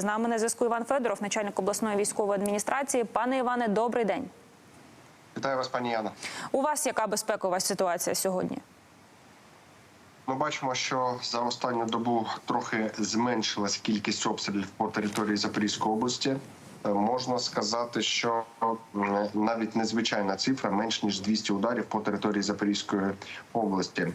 З нами на зв'язку Іван Федоров, начальник обласної військової адміністрації. Пане Іване, добрий день. Вітаю вас, пані Яна. У вас яка безпекова ситуація сьогодні? Ми бачимо, що за останню добу трохи зменшилась кількість обстрілів по території Запорізької області. Е, Можна сказати, що навіть незвичайна цифра менш ніж 200 ударів по території Запорізької області.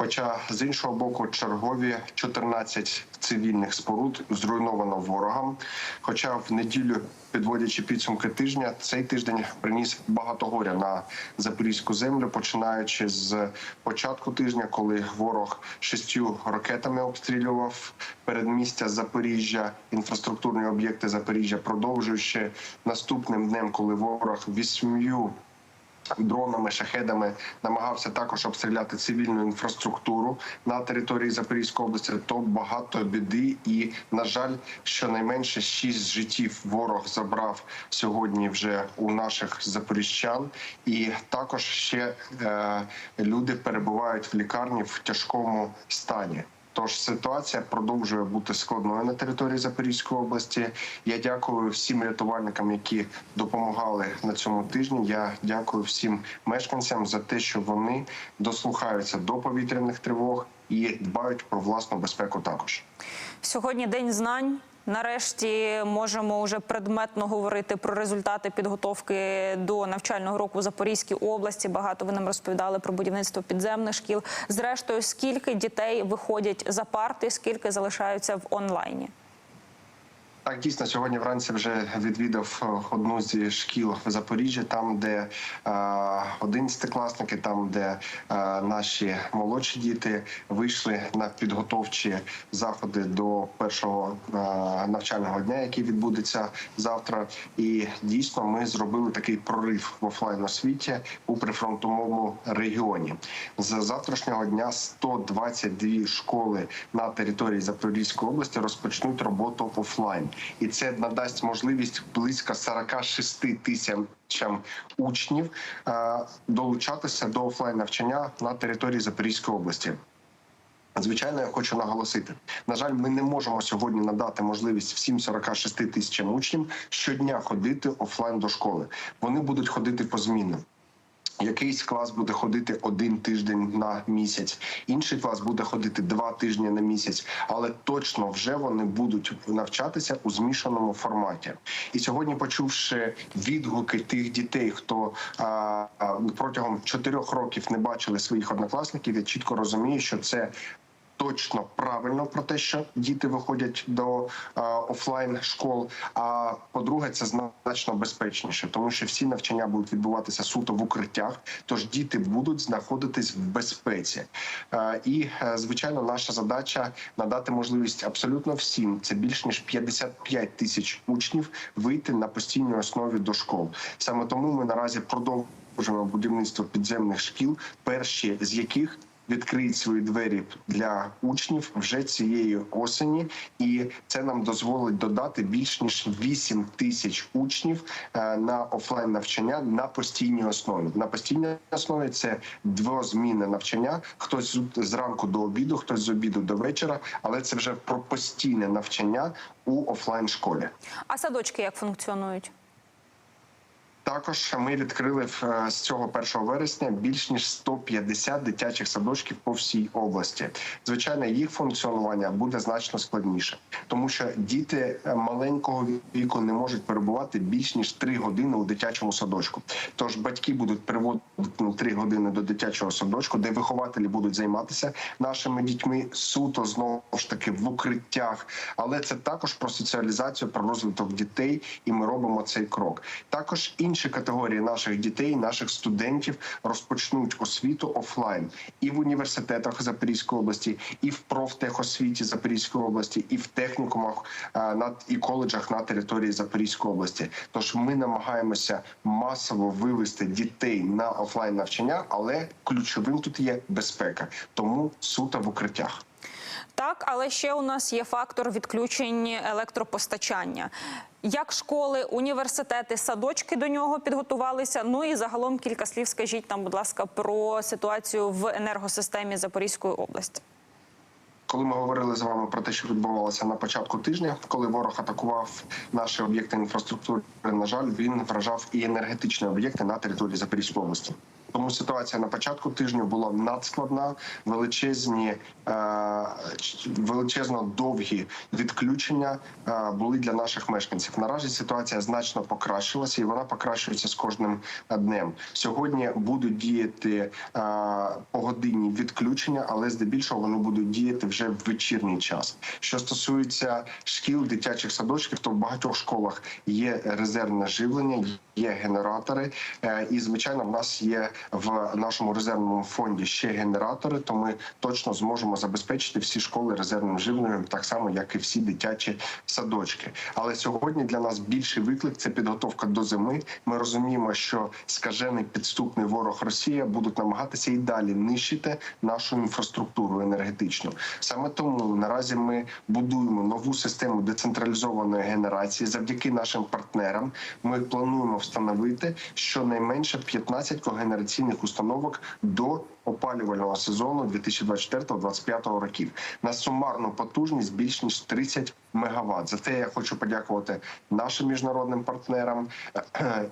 Хоча з іншого боку, чергові 14 цивільних споруд зруйновано ворогом. Хоча в неділю, підводячи підсумки тижня, цей тиждень приніс багато горя на запорізьку землю, починаючи з початку тижня, коли ворог шістю ракетами обстрілював передмістя Запоріжжя, інфраструктурні об'єкти Запоріжжя, продовжуючи наступним днем, коли ворог вісьмю дронами, шахедами намагався також обстріляти цивільну інфраструктуру на території Запорізької області. То багато біди, і на жаль, щонайменше шість життів ворог забрав сьогодні вже у наших запоріжчан, і також ще е, люди перебувають в лікарні в тяжкому стані. Тож ситуація продовжує бути складною на території Запорізької області. Я дякую всім рятувальникам, які допомагали на цьому тижні. Я дякую всім мешканцям за те, що вони дослухаються до повітряних тривог і дбають про власну безпеку. Також Сьогодні день знань. Нарешті можемо вже предметно говорити про результати підготовки до навчального року в Запорізькій області. Багато ви нам розповідали про будівництво підземних шкіл. Зрештою, скільки дітей виходять за парти, скільки залишаються в онлайні? Так, дійсно, сьогодні вранці вже відвідав е, одну зі шкіл в Запоріжжі, там, де е, одинадцятикласники, там, де е, наші молодші діти вийшли на підготовчі заходи до першого е, навчального дня, який відбудеться завтра. І дійсно ми зробили такий прорив в офлайн освіті у прифронтовому регіоні. З завтрашнього дня 122 школи на території Запорізької області розпочнуть роботу офлайн, і це надасть можливість близько 46 тисячам учнів е, долучатися до офлайн навчання на території Запорізької області. Звичайно, я хочу наголосити. На жаль, ми не можемо сьогодні надати можливість всім 46 тисячам учнів щодня ходити офлайн до школи. Вони будуть ходити позмінно. Якийсь клас буде ходити один тиждень на місяць, інший клас буде ходити два тижні на місяць, але точно вже вони будуть навчатися у змішаному форматі. І сьогодні, почувши відгуки тих дітей, хто а, а, протягом чотирьох років не бачили своїх однокласників, я чітко розумію, що це точно правильно про те, що діти виходять до е, офлайн школ. А по-друге, це значно безпечніше, тому що всі навчання будуть відбуватися суто в укриттях. Тож діти будуть знаходитись в безпеці. Е, і е, звичайно, наша задача надати можливість абсолютно всім. Це більш ніж 55 тисяч учнів вийти на постійній основі до школ. Саме тому ми наразі продовжуємо будівництво підземних шкіл, перші з яких відкриють свої двері для учнів вже цієї осені, і це нам дозволить додати більш ніж 8 тисяч учнів е, на офлайн навчання на постійній основі. На постійній основі це двозмінне навчання. Хтось зранку до обіду, хтось з обіду до вечора, але це вже про постійне навчання у офлайн школі. А садочки як функціонують? Також ми відкрили е, з цього 1 вересня більш ніж 150 дитячих садочків по всій області. Звичайно, їх функціонування буде значно складніше, тому що діти е, маленького віку не можуть перебувати більш ніж 3 години у дитячому садочку. Тож батьки будуть приводити на 3 години до дитячого садочку, де вихователі будуть займатися нашими дітьми суто знову ж таки в укриттях. Але це також про соціалізацію, про розвиток дітей, і ми робимо цей крок. Також інші категорії наших дітей, наших студентів розпочнуть освіту офлайн і в університетах Запорізької області, і в профтехосвіті Запорізької області, і в технікумах е, на і коледжах на території Запорізької області. Тож ми намагаємося масово вивести дітей на офлайн навчання, але ключовим тут є безпека, тому суто в укриттях. Так, але ще у нас є фактор відключень електропостачання. Як школи, університети, садочки до нього підготувалися? Ну і загалом кілька слів скажіть нам, будь ласка, про ситуацію в енергосистемі Запорізької області. коли ми говорили з вами про те, що відбувалося на початку тижня, коли ворог атакував наші об'єкти інфраструктури, на жаль, він вражав і енергетичні об'єкти на території Запорізької області. Тому ситуація на початку тижня була надскладна, величезні е, величезно довгі відключення е, були для наших мешканців. Наразі ситуація значно покращилася, і вона покращується з кожним днем. Сьогодні будуть діяти е, погодинні відключення, але здебільшого вони будуть діяти вже в вечірній час. Що стосується шкіл, дитячих садочків, то в багатьох школах є резервне живлення, є генератори, Е, і звичайно, в нас є в нашому резервному фонді ще генератори. То ми точно зможемо забезпечити всі школи резервним живленням, так само як і всі дитячі садочки. Але сьогодні для нас більший виклик це підготовка до зими. Ми розуміємо, що скажений підступний ворог Росія будуть намагатися і далі нищити нашу інфраструктуру енергетичну. Саме тому наразі ми будуємо нову систему децентралізованої генерації. Завдяки нашим партнерам ми плануємо встановити щонайменше 15 когенераційних установок до опалювального сезону 2024-2025 років на сумарну потужність більш ніж 30 мегаватт. За це я хочу подякувати нашим міжнародним партнерам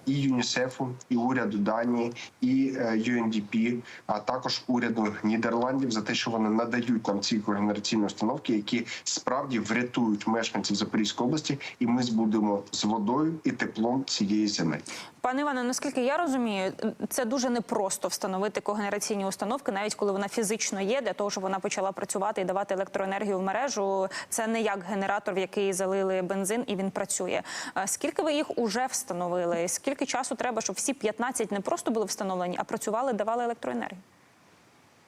і ЮНІСЕФу, і уряду Данії, і е, UNDP, а також уряду Нідерландів за те, що вони надають нам ці когенераційні установки, які справді врятують мешканців Запорізької області, і ми збудемо з водою і теплом цієї зими. Пане Іване, наскільки я розумію, це дуже непросто встановити когенераційні установки, навіть коли вона фізично є, для того, щоб вона почала працювати і давати електроенергію в мережу. Це не як генератор, в який залили бензин і він працює. Скільки ви їх уже встановили? Скільки часу треба, щоб всі 15 не просто були встановлені, а працювали, давали електроенергію?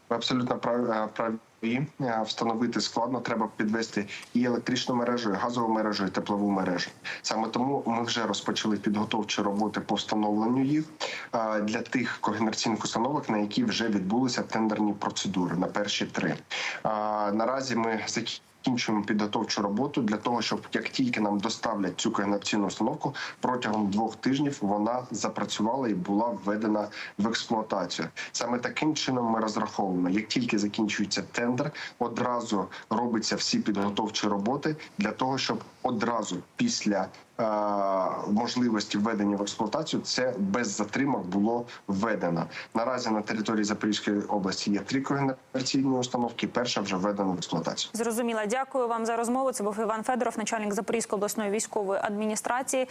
Абсолютно прав- праві. Е, Встановити складно, треба підвести і електричну мережу, і газову мережу, і теплову мережу. Саме тому ми вже розпочали підготовчі роботи по встановленню їх е, для тих когенераційних установок, на які вже відбулися тендерні процедури на перші три. Е, Наразі ми закінчуємо підготовчу роботу для того, щоб як тільки нам доставлять цю когенераційну установку, протягом двох тижнів вона запрацювала і була введена в експлуатацію. Саме таким чином ми розраховуємо. Як тільки закінчується тендер, одразу робиться всі підготовчі роботи для того, щоб одразу після можливості введення в експлуатацію це без затримок було введено. Наразі на території Запорізької області є три когенераційні установки. Перша вже введена в експлуатацію. Зрозуміла. Дякую вам за розмову. Це був Іван Федоров, начальник Запорізької обласної військової адміністрації.